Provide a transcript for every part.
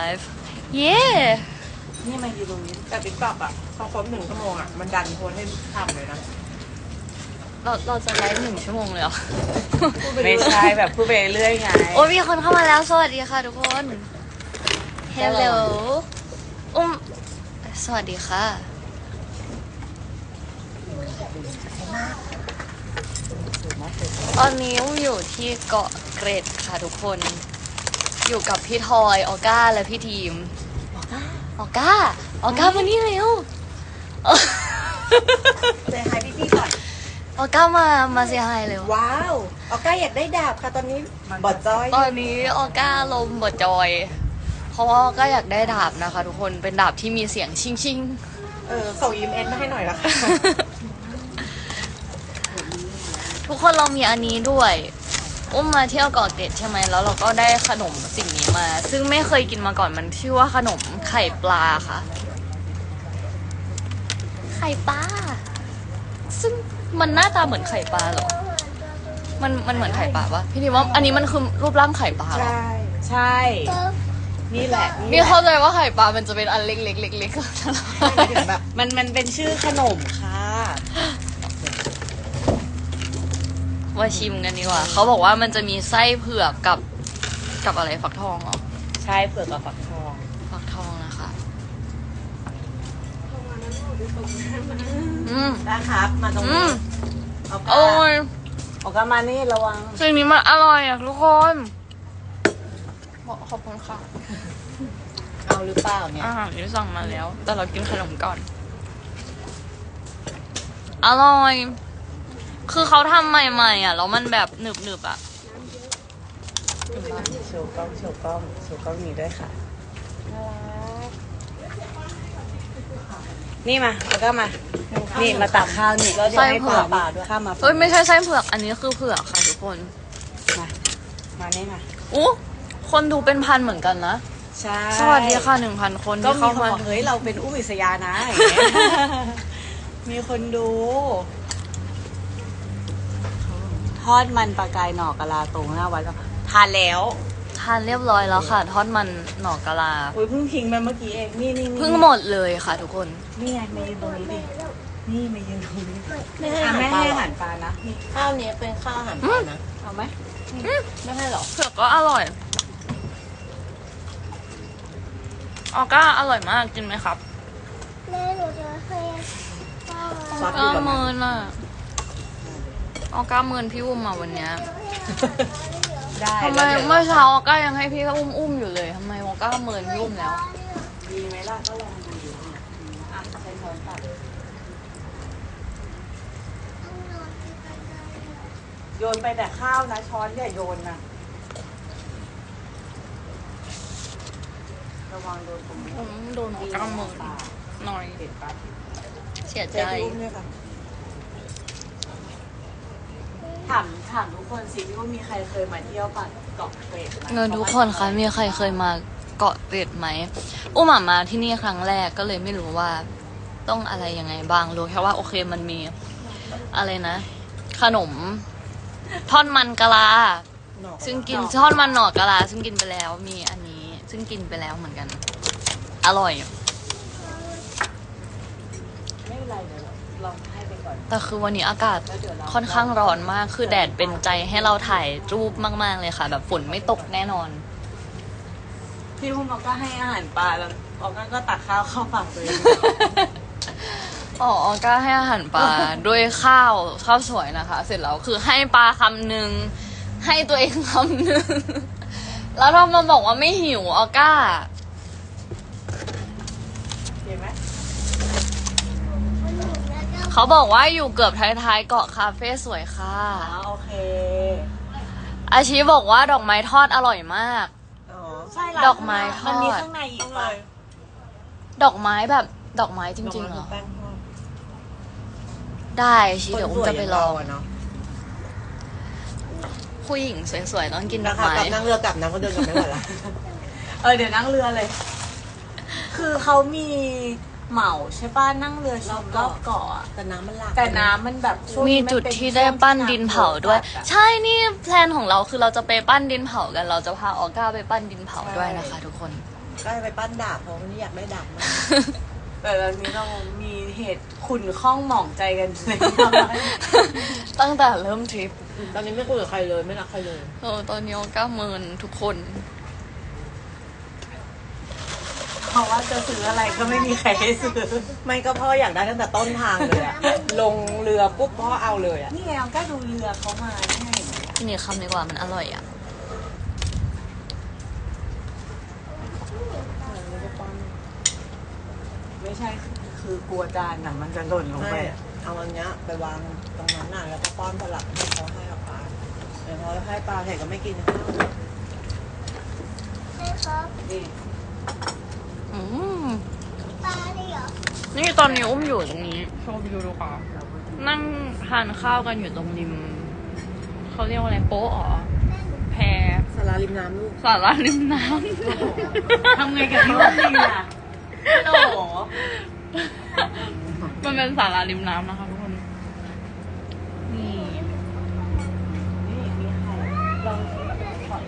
ไลฟ์เย้นี่มาอยู่ตรงนี้แต่ติ๊กต็อกอะพอครบหนึ่งชั่วโมงอะ มันดันโพสให้ทำเลยนะ เราเราจะไลฟ์หนึ่งชั่วโมงเลยเหรอ ไม่ใช่แบบพูดไปเรื่อยไง โอ้ยมีคนเข้ามาแล้ว สวัสดีค่ะทุกคน Hello อุ้มสวัสดีค่ะ ตอนนี้อุ้มอยู่ที่เกาะเกร็ดค่ะทุกคน อยู่กับพี่ทอยออก้าและพี่ทีมออก้าออก้ามานี่เร็วเซฮายพี่พี่ก่อนออก้ามามาเสียหายเร็วว้าวออก้าอยากได้ดาบค่ะตอนนี้บอดจอย ตอนนี้ออก้าลมบดจอย เพราะว่าออก้าอยากได้ดาบนะคะ ทุกคนเป็นดาบที่มีเสียงชิงชิงเออส่งอีเมลมาให้หน่อยละค่ะทุกคนเรามีอันนี้ด้วย อุ้มมาเที่ยวเกาะเกร็ดใช่ไหมแล้วเราก็ได้ขนมสิ่งนี้มา ซึ่งไม่เคยกินมาก่อนมันชื่อว่าขนมไข่ปลาค่ะ ไข่ปลาซึ่งมันหน้าตาเหมือนไข่ปลาเหรอ มันมันเหมือนไข่ปลาปะพี่ทีว่าอันนี้มันคือรูปร่างไข่ปลาเหรอใช่ใช่ นี่แหละนี่เข้าใจว่าไข่ปลามันจะเป็นอันเล็กๆเล็กใช่หมายถึงแบบมันมันเป็นชื่อขนมค่ะๆ มาชิมกันดีกว่า เขาบอกว่ามันจะมีไส้เผือกกับกับอะไรฟักทองเหรอ ใช่เผือกกับฝักทองฟักทองนะคะ อืมนะครับ มาตรงอืนี้มออโอ้ก้ายออกมานี่ระวัง สิ่งนี้มันอร่อยอะทุกคนบอกขอบคุณค่ะ เอาหรือเปล่าเนี่ย อาหารที่สั่งมาแล้ว แต่เรากินขนมก่อน อร่อย คือเขาทำใหม่ๆอะแล้วมันแบบหนึบๆอะ โชว์กล้องโชว์กล้องโชว์กล้องนี้ด้วยค่ะ นี่มาแล้วก็มา นี่มาตักข้าวนี่แล้วเดี๋ยวให้ไส้เผือก ปลาด้วยข้าวมาเอ้ยไม่ใช่ไส้เผือกอันนี้คือเผือกค่ะทุกคนมามานี่มาอู้คนดูเป็นพันเหมือนกันนะใช่สวัสดีค่ะหนึ่งพันคนก็ที่มีเข้าคนมาบอกเฮ้ยเราเป็นอุ้มอิสยานะอย่างเงี้ยมีคนดู ทอดมันปลากายหน่อกะลาตรงหน้าวัดก็ทานแล้วทานเรียบร้อยแล้วค่ะ ทอดมันหน่อกะลาอุ้ยเพิ่งทิ้งไปเมื่อกี้เองนี่นี่นี่เพิ่งหมดเลยค่ะทุกคนนี่ไงมายืนตรงนี้ดินี่มายืนตรงนี้ไม่ให้อะอาหารแม่ปลาให้เหรออาหารปลานะนี่ข้าวนี้เป็นข้าวอาหารปลานะเอาไหมไม่ให้หรอเผือกก็อร่อยออก้าอร่อยมากกินไหมครับแม่หนูจะให้ป้าซอสออยู่อกับก้ามัเมินน อะออก้าเมินพี่อุ้มมาวันเนี้ยได้ทำไมแล้วเดี๋ยวเมื่อเช้าออก้ายังให้พี่อุ้มอุ้มอยู่เลยทำไมออก้าเมินพี่อุ้มแล้ว ดีไหมล่ะก็ลองดูอยู่เนี่ยอะใช้ช้อนตักโยนไปแต่ข้าวนะช้อนอย่าโยนนะระวังโดนตรงนี้ผมโดนออก้าเมินหน่อยเห็นปะเสียเจใจพี่อุ้มด้วยค่ะ ถามถามทุกคนสิว่ามีใครเคยมาเที่ยวปะเกาะเกร็ดไหมเงินทุกคนคะมีใครเคยมาเกาะเกร็ดไหมอุ้มอะมาที่นี่ครั้งแรกก็เลยไม่รู้ว่า ต้องอะไรยังไงบ้างรู้แค่ว่าโอเคมันมี อะไรนะ ขนมทอดมันกะลาหนอกซึ่งกินทอดมันหน่อกะลา ซึ่งกินไปแล้วมีอันนี้ ซึ่งกินไปแล้วเหมือนกัน อร่อย ไม่เป็นไรเดี๋ยวลองให้ไปก่อน แต่คือวันนี้อากาศแล้วเดี๋ยวเราค่อนข้างร้อนมากคือแดดเป็นใจให้เราถ่ายรูปมาก ๆ เลยค่ะ แบบฝนไม่ตกแน่นอน พี่พุ่มบอกก็ให้อาหารปลาแล้วบอกก็ตักข้าวเข้าปากเลยอ๋อก็ให้อาหารปลาด้วยข้าวข้าวสวยนะคะ เสร็จแล้วคือให้ปลาคำหนึ่งให้ตัวเองคำหนึ่งแล้วเรามาบอกว่าไม่หิวออก้า เห็นไหม เขาบอกว่าอยู่เกือบท้ายๆเกาะคาเฟ่สวยค่ะ อ๋อโอเค อาชีบอกว่าดอกไม้ทอดอร่อยมาก อ๋อ ใช่ดอกไม้ทอด มันมีข้างในอีกปะดอกไม้แบบดอกไม้จริงๆเหรอ แป้งทอดได้ชีเดี๋ยวอุ้มจะไปลอง คนสวยย่าเราะเนาะผู้หญิงสวยๆต้องกินดนะอกคะไม้ กลับนั่งเรือกลับน้ำก็เดินกลับไม่ไหวละ เออเดี๋ยวนั่งเรือเลย คือเขามี เหมาใช่ป่ะนั่งเรือชมรอบเกาะอะแต่น้ำมันหลากแต่น้ำมันแบบช่วงมีนี้นจุดเป็นที่ได้ปั้นดินเผาด้วย ช่งที่น้ำใช่นี่แพลนของเราคือเราจะไปปั้นดินเผากัน เราจะพาออก้าไปปั้นดินเผาด้วยนะคะ ทุกคนนก็ไปปั้นดาบเพราะวันนี้อยากได้ดาบมากแต่ตอนนี้เรามีเหตุขุนข้องหมองใจกันเลย ตั้งแต่เริ่มทริปตอนนี้ไม่คุยกับใครเลยไม่รักใครเลย เออตอนนี้ออก้าเมินทุกคน เพราะว่าจะซื้ออะไรก็ไม่มีใครให้ซื้อ ไม่ก็พ่ออยากได้ตั้งแต่ต้นทางเลยอะลงเรือปุ๊บพ่อเอาเลยอะนี่ไงเราก็ดูเรือเขามาเนี่ยเห็นไหมที่นี่คำดีกว่ามันอร่อยอะไม่ใช่คือกลัวจานน่ะมันจะหล่นลงไปไม่เอาอันเนี้ยไปวางตรงนั้นน่ะแล้วก็ป้อนสลับให้เขาให้กับปลาเดี๋ยวพอให้ปลาเสร็จก็ไม่กินข้าวใช่ครับนี่ นี่ตอนนี้อุ้มอยู่ตรงนี้ โชว์วิวดูค่ะ นั่งทานข้าวกันอยู่ตรงริม เขาเรียกว่าอะไรโป๊ะอ๋อแพสาราริมน้ำลูกสาราริมน้ทำไงกับพี่วันดีอะโอ้โหำมันเป็นสาราริมน้ำนะคะทุกคน นี่ นี่มีไข่ลองชิมก่อน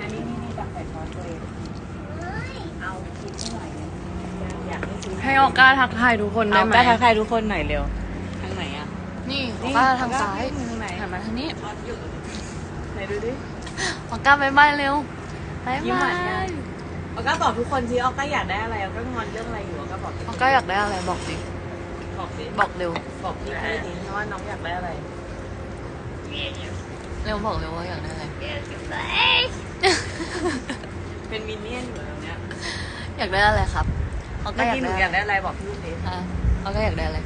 อันนี้นี่นี่จับใส่ช้อนตัวเองเอาคิดให้หน่อยเนี่ยอยาก ให้ซื้อให้ออก้าทักทายทุกคนได้เอาไหมก็ทักทายทุกคนหน่อยเร็ว ทางไหนอะ นี่อนี่อก้าทางซ้ายออก้าทางไหนหันมาทางนี้ ไหนดูดิ ออก้าบายบายเร็วบายยิ้มหบาวานยังยเอาก็บอกทุกคนสิเอาก็อยากได้อะไรเอาก็งอนเรื่องอะไรอยู่เอาก็บอกออก้าอยากได้อะไรบอกดิบอกสิบอกเร็ว บอกพี่พี่ดิว่าน้องอยากได้อะไรเร็วบอกเร็วว่าอยากได้อะไร เป็นมินเนี่ยนอยู่ตรงเนี้ยอยากได้อะไรครับ ออเมื่ก้าออยากกี้หนูได้อยากได้อะไรบอกพี่ดิฮะออก้าอยากได้อะไร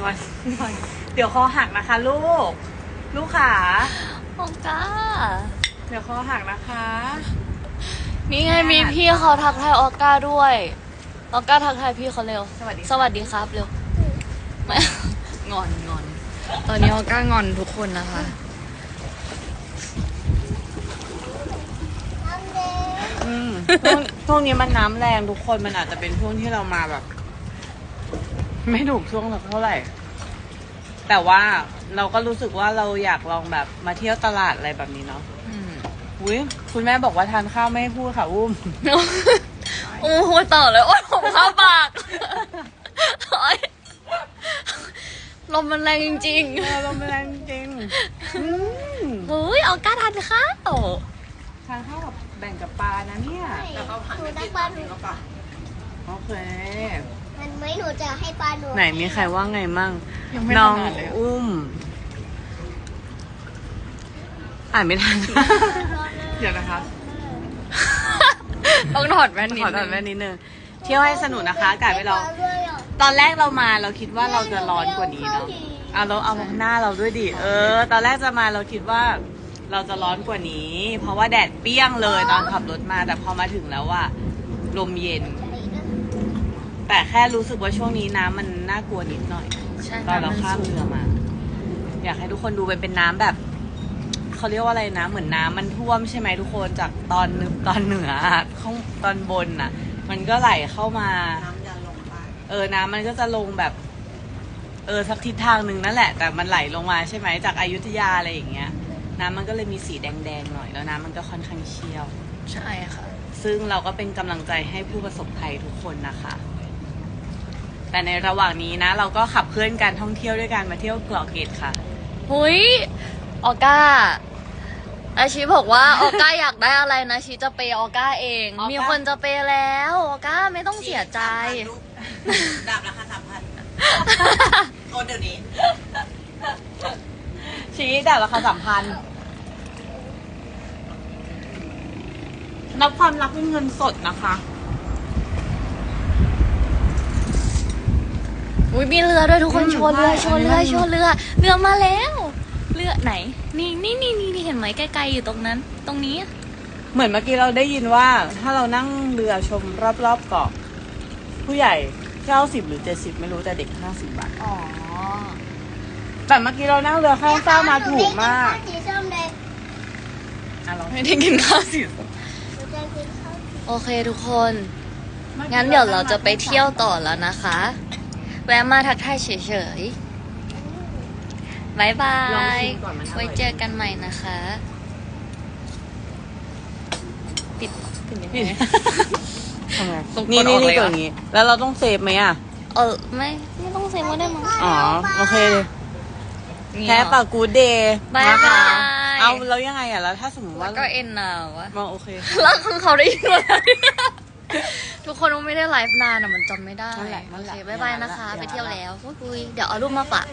งอนงอนเดี๋ยวคอหักนะคะ ลูก ลูกขา ออก้า เดี๋ยวคอหักนะคะ นี่ไงมีพี่เขาทักทายออก้าด้วย ออก้าทักทายพี่เขาเร็ว สวัสดีสวัสดีครับเร็วไม่ งอนงอน ตอนนี้ออก้างอนทุกคนนะคะ น้ำแดง อืมช่วงช่วงนี้มันน้ำแรงทุกคนมันอาจจะเป็นช่วงที่เรามาแบบ ไม่ถูกช่วงสักเท่าไหร่ แต่ว่าเราก็รู้สึกว่าเราอยากลองแบบมาเที่ยวตลาดอะไรแบบนี้เนาะอืมอุ้ยคุณแม่บอกว่าทานข้าวไม่ให้พูดค่ะอุ้ม โอ้โหต่อเลยโอ้ยผมเข้าปากโอ๊ยลมมันแรงจริงเออลมแรงจริงอืมๆเฮ้ยออก้าทานข้าว ทานข้าวกับ แบ่งกับปลานะเนี่ยหนูนักปลาหนูโอเค มันไหม่หนูจะให้ปลาหนูไหนมีใครว่าไงมั่ง ยังไม่น้องถนัดเลยอุ้ม อ่านไม่ทัน เดี๋ยวนะคะ ต้องถอดแว่นนิดขอตนึอนงแม่นิดนึงเที่ยวให้สนุกนะคะอากาศไม่ร้อนปลาด้วยเหรอตอนแรกเรามาเราคิดว่าเราจะร้อนกว่านี้เนาะเอาเราเอาหน้าเราด้วยดิ เออ ตอนแรกจะมาเราคิดว่า เราจะร้อนกว่านี้ เพราะว่าแดดเปรี้ยงเลยตอนขับรถมา แต่พอมาถึงแล้วว่าลมเย็น แต่แค่รู้สึกว่าช่วงนี้น้ำมันน่ากลัวนิดหน่อย ใช่ตอนเราำข้ามสูงเรือมา อยากให้ทุกคนดูเป็นเป็นน้ำแบบเขาเรียกว่าอะไรนะ เหมือนน้ำมันท่วมใช่ไหมทุกคนจากตอนตอนเหนืออะข้างตอนบนน่ะ มันก็ไหลเข้ามาน้ำยันลงไปเออน้ำมันก็จะลงแบบ เออสักทิศทางหนึ่งนั่นแหละ แต่มันไหลลงมาใช่ไหมจากอายุทยาอะไรอย่างเงี้ย น้ำมันก็เลยมีสีแดงๆหน่อย แล้วน้ำมันก็ค่อนข้างเชี่ยว ใช่ค่ะ ซึ่งเราก็เป็นกำลังใจให้ผู้ประสบภัยทุกคนนะคะ แต่ในระหว่างนี้นะ เราก็ขับเคลื่อนการท่องเที่ยวด้วยการมาเที่ยวเกาะเกร็ดค่ะ หุยออก้า อาชีบอกว่า ออก้าอยากได้อะไรนะชีจะเปย์ออก้าเอง ออก้ามี มีคนจะเปย์แล้ว ออก้าไม่ต้องเสียใจดาบราคาสามพันโอนเดี๋ยวนี้ ชี้แต่ราคาสามพันนับความรักเป็นเงินสดนะคะ อุ้ยมีเรือด้วยทุกคนอืมชวนเรือใช่ชวนเรืออันนี้ชวนเรือเรือมาแล้ว เรือไหน นี่นี่นี่นี่เห็นไหมไกลๆอยู่ตรงนั้น ตรงนี้ เหมือนเมื่อกี้เราได้ยินว่า ถ้าเรานั่งเรือชมรอบๆเกาะผู้ใหญ่เก้าสิบหรือเจ็ดสิบไม่รู้แต่เด็กห้าสิบบาท อ๋อ แต่เมื่อกี้เรานั่งเรือข้ามฟ้ากมาถูกมากสีส้มเลยอะลองไม่ได้กินข้าวสิหนูจะกินข้าวโอเคทุกคน งั้นเดี๋ยวเราจะไปเที่ยวต่อแล้วนะคะ แวะมาทักทายเฉยๆบายบาลองย ชิมก่อนมันอร่อยไว้เจอกันใหม่นะคะ ปิดปิดยังไงทำไงต้องกดนี่นี่ออกเลนี่ยตัวเหรอนี้ แล้วเราต้องเซฟไหมอะ เออไม่ ไม่ต้องเซ็นก็ได้มั้ง อ๋อ โอเคเลยนี่ แพ้ปากกูเดย์บายนะคะ บาย เอาแล้วยังไงอะแล้วถ้าสมมติแล้ว่าวก็เอ็นนาวะมาโอเครักของเขาได้ยินหมดแล้วเนี่ยทุกคนว่าไม่ได้ไลฟ์นานอะมันจำไม่ได้นั่นแหละนั่โอนแหเคละบายบายนะคะ อย่าละ ไปเที่ยวแล้วอุ้ยๆเดี๋ยวเอารูปมาฝาก